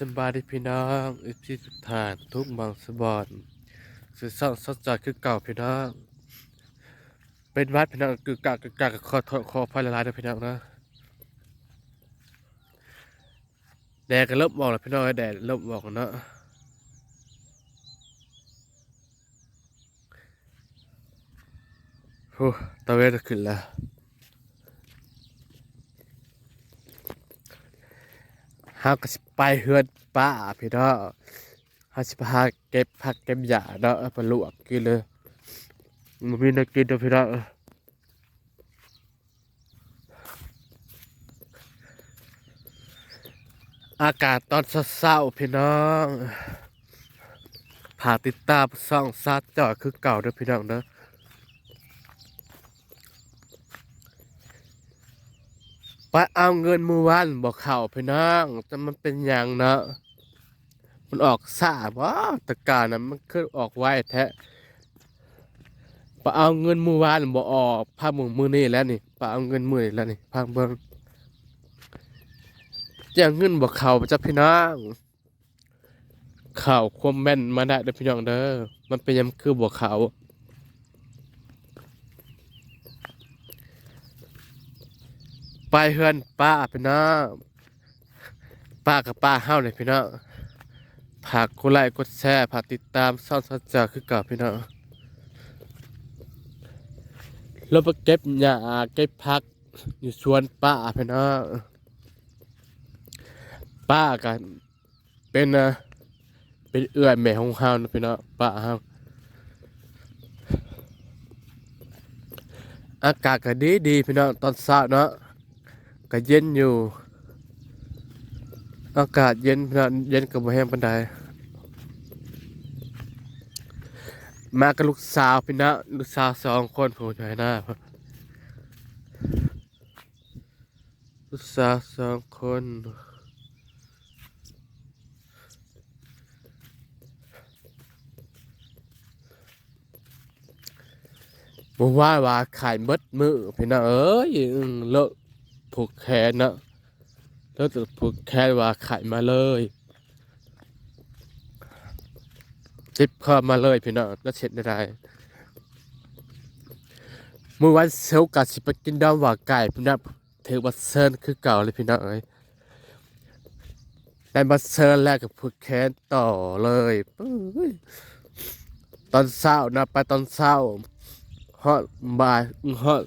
สบายดีพี่น้องอีพีทุกทานทุกหมองสบอนสื่อสารสดจอดคือเก่าพี่น้อง เป็นวัดพี่น้องคือกะคือกะขอโทษขออภัยละลายด้วยพี่น้องนะแดดก็เริ่มออกแล้วพี่น้องแดดเริ่มออกแล้วเนาะโอ้ตะเวนจะขึ้นแล้ว เฮาก็สิไปเฮือนป้าพี่น้องเฮาสิพาเก็บผักเก็บหญ้าเนาะไปลวกกินเลยมันมีนักกินเด้อพี่น้องอากาศตอนเช้าพี่น้องพาติดตามส่องซัดจอดคือเก่าเด้อพี่น้องเด้อ ไปเอาเงินมือวันบอกเข่าพี่น้องแต่มันเป็นอย่างเนาะมันออกสาบ่ตะการนะมันคือออกไวแท้ไปเอาเงินมือวานบ่ออกภาพมือมือนี่แล้วนี่ไปเอาเงินมือแล้วนี่ภาพเบิ่งแจ้งเงินบอกเข่าจ้ะพี่น้องข่าวความแม่นมาได้เด้อพี่น้องเด้อมันเป็นยำคือบอกเข่า ไปเฮือนป้าพี่น้องป้ากับป้าเฮาเลยพี่น้องฝากกดไลค์กดแชร์ฝากติดตามซ่อนสัจจาคือเก่าพี่น้องเราไปเก็บหญ้าเก็บผัก อยู่สวนป้าพี่น้องป้ากันเป็นนะเป็นเอื้อยแม่ของเฮานะพี่น้องป้าเฮาอากาศก็ดีดีพี่น้องตอนเช้าเนาะ ก็เย็นอยู่ อากาศเย็นพนเย็นกับแห้งปันไดมากับลูกสาวพี่นะลูกสาวสองคนผมอยู่ให้หน้าลูกสาวสองคนบอกว่าว่าขายมดมือพี่นะเอ้ยเลอะ ผูกแขนนะแล้วจะผูกแขนว่าขายมาเลยจิบเข้ามาเลยพี่น้องแล้วเช็ดได้เมื่อวันเสาร์กัดสิไปกินดอมว่าไก่พี่น้องถือว่าเซิร์นคือเก่าเลยพี่น้องเอ้ยได้มาเซิร์นแรกกับผูกแขนต่อเลยตอนเช้านะไปตอนเช้าฮอดบ่ายฮอด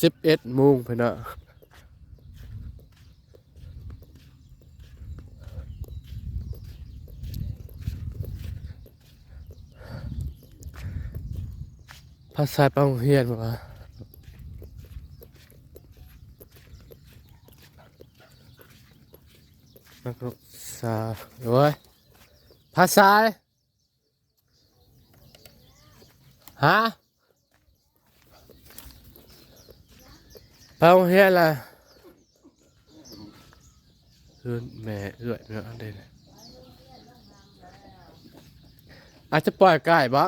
สิบเอ็ดโมงพี่น้อง ภาษาปังเฮียนวะนักศึกษาโอ้ยภาษาฮะปังเฮียนล่ะเอื้อนแม่เอื้อยเนาะเด่นอาจจะปล่อยไก่บ่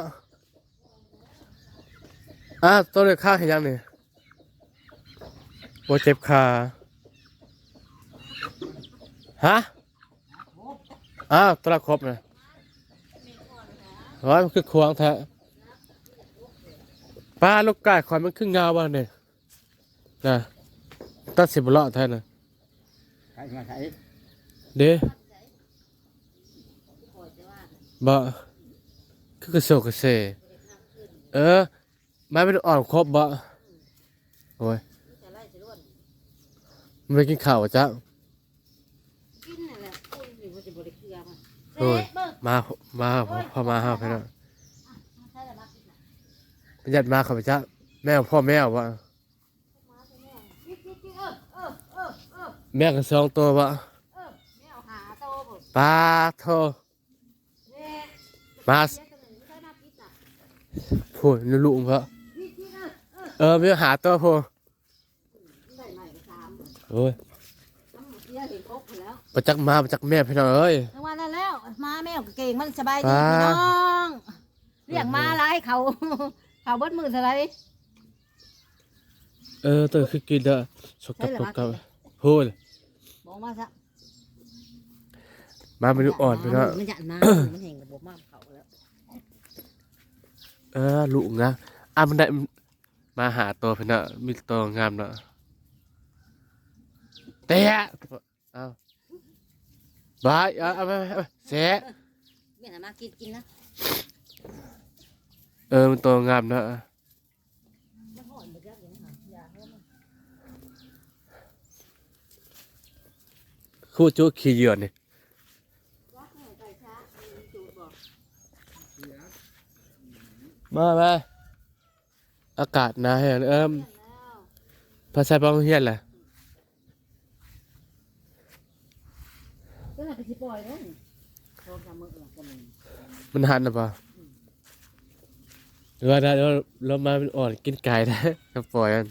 อะตัวเลือกข้างเห็นยังนี่โบเจ็บขาฮะอ้าวตัวละครบเลยร้อยมันคือควงแท้ป้าลูกไก่ขอยมันคือเงาบ้างเนี่ยนะตัดสิบเลาะแท้นะใช้มาใช้เด้บ่คือกระโซกกระเซเออ ไม่เป็นอ่อนครบบ่โอ้ยมันไม่กินข้าวจ้ะกินนั่นแหละคุยอยู่ว่าจะบริเกลือมันโอ้ยมามาพอมาห้าไปแล้วใช่แล้วมากินน่ะประหยัดมาข้าพเจ้าแม่พ่อแม่วะกินกินกินเออเออเออเออแม่ก็สองตัววะเออแม่เอาหาโตหมดปลาโทเด้มาเสียกันหนึ่งไม่ได้น่ากินน่ะพูดลุงเพราะกินกินเออ เออเออไม่หาตัวพูได้ใหม่ไปสามโอ้ยน้ำหมดเสียเห็นครบหมดแล้วประจักมาประจักแม่พี่น้องเอ้ยทั้งวันนั้นแล้ว มาแม่ก็เก่งมันสบายปดีลาพี่น้องเรียกมาอะไรเขาเขาเบิดมือเท่าไหรเออตัวคือกินเด้อสกปรกกับพูดบอกมาซะมาเป็นลูกอ่อนพี่น้องมันหยันมามันเห็นกับบ่มากเขาแล้วเออลูกนะอะมันได้ มาหาตัวพี่เนะมีตัวงามเนาะเตะเอาบายเอาเอาไปเสะเมียากินเออมันตัวงามเนาะคู่จุกขี้เยื่อนี่มาไป อากาศหนาวแห้งเอิ่มเที่ยงแล้วภาษาบางเฮียนแหละก็น่าจะสิปล่อยเด้อโทรศัพท์มือละคนหนึงมันหันหรือเปล่าหรือว่าได้เราเรามาเป็นอ่อนกินไก่ได้ก็ปล่อยมัน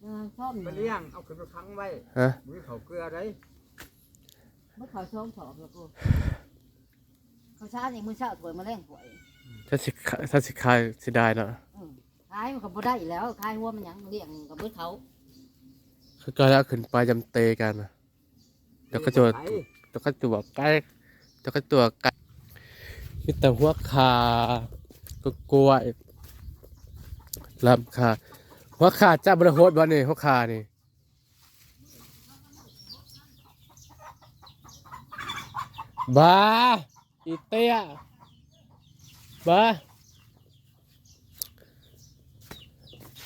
เออชอบไปมันเลี้ยงเอาขึ้นไปพังไว้ฮะมือเขาเกลือได้เมื่อเขาชอบสอบแล้วกูเขาช้าอย่างมื้อเช้าถวยมาแรงถวยถ้าสิขาถ้าสิคายสิได้เนาะอืม ขายมันก็บ่ได้อีกแล้วขายหัวมันหยังเลี้ยงกับเบิดเขาคือก็แล้วขึ้นไปจำเตกันนะแล้วก็จะไถแล้วก็ตัวไก่แล้วก็ตัวไก่มีแต่หัวขาก็กล้วยลำขาหัวขาจ้าบริโภคบ่นี่หัวขานี่บ้าอีเตี้ยบ้า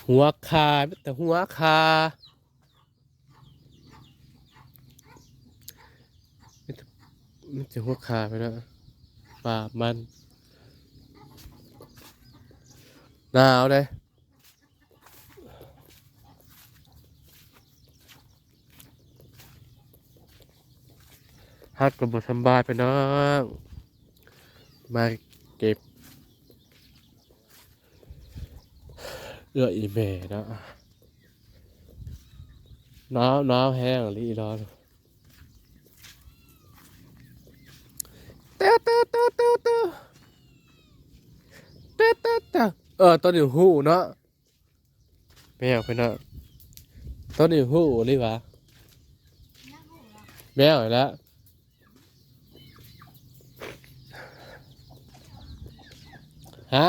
หัวขาแต่หัวขามันจะหัวขาไปแล้วป่ามันหนาวเลยฮักกับบสำบายไปน้องมาเก็บ เอื้ออีเมเนะหนาวหนาวแห้งลีร้อนเต้าเต้าเต้าเต้าเต้าเต้าเต้าเต้าเออต้นอยู่หูเนาะแมวไปเนาะต้นอยู่หูหรือวะแมวอีกแล้วฮะ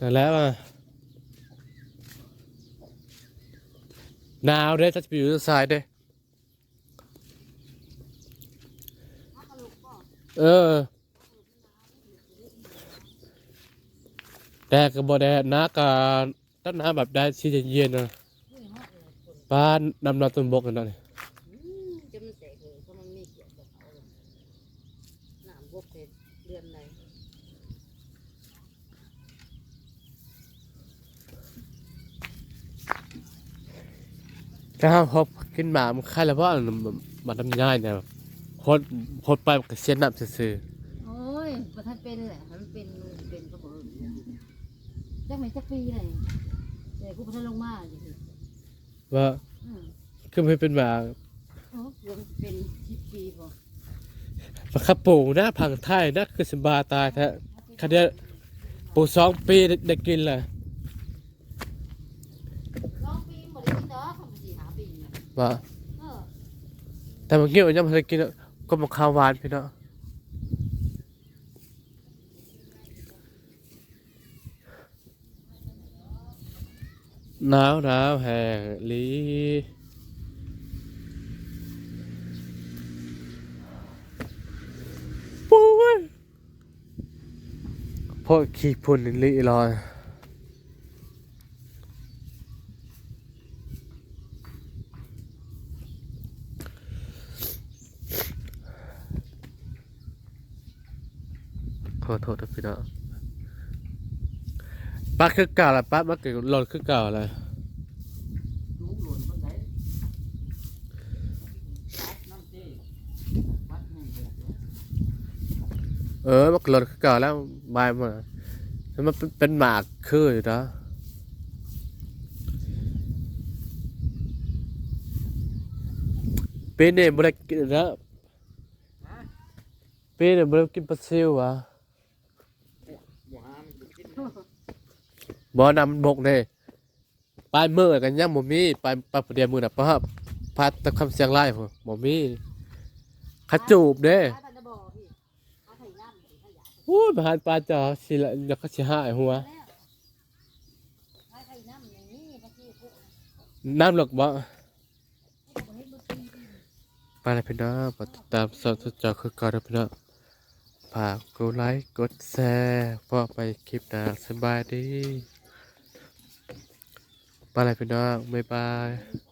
นั่แล้วอะหนาวเด้จะไปอยู่ทางซ้ายเด้เออแดดกับบแดดนะกาต้นน้ำแบบได้ชีเย็นๆนะบ้านดำนาต้นบกกันนั่น อืมจะมันแตกเลยเพราะมันมีเกี่ยวกับเขาเลยน้ำบกเป็นเดือนไหน ถ้าพบกินหมามันค่ายแล้วว่าะมันทำง่ายเนี่ยพดพดไปมันก็เสียน้ำซื่อโอ้ยประทันเป็นแหละมันเป็นเป็นก็บอกจักไหนจักปีเลยแต่กูประทันลงมาดิๆว่าอืมคือไม่เป็นหมาโอ้เกือบเป็นสิบปีปลาขับปูนะผังไทยนะคือสบาตายแท้คันเดียวปูสองปีได้กินเลย สองปีบ่ได้กินดอกทำไปสี่หา ปีว่แต่เมื่อกี้มันยังไม่ได้กินก็มาข้าวหวานพี่เนาะหนาวหนาวแห้งลีปุ้ยพวกขี้พุ่นลีลอย ขอโทษนะพี่เนาะป้าคือเก่าละป้ามาเกิดหล่นคือเก่าลยลูกหล่นมันไหนน้ำเออมันหล่นคือเก่าแล้วบายมาแล้วมันเป็นหมากคืออยู่นะปีนี้บ่ได้กินนะปีนี้บ่ได้กินปลาซิวอะ บ่นำบกเด้ปลายมือกันยังบ่มีปลายปลายเดียวมือน่ะเพราะพัดตะคำเสียงไล่พุ่นบ่มีขาจูบเด้หาพันธบ่อพี่หาไข่น้ำพี่ถ้าอยากโอ้ยบาหารปลาจอสิละเดี๋ยวก็สิหายหัวน้ำหลอกบ่ไปเลยพี่น้องกดติดตามสดจอคือก่อนนะพี่น้อง ฝากกดไลค์กดแชร์พอไปคลิปหน้าสบายดีไปเลยพี่น้องบ๊ายบาย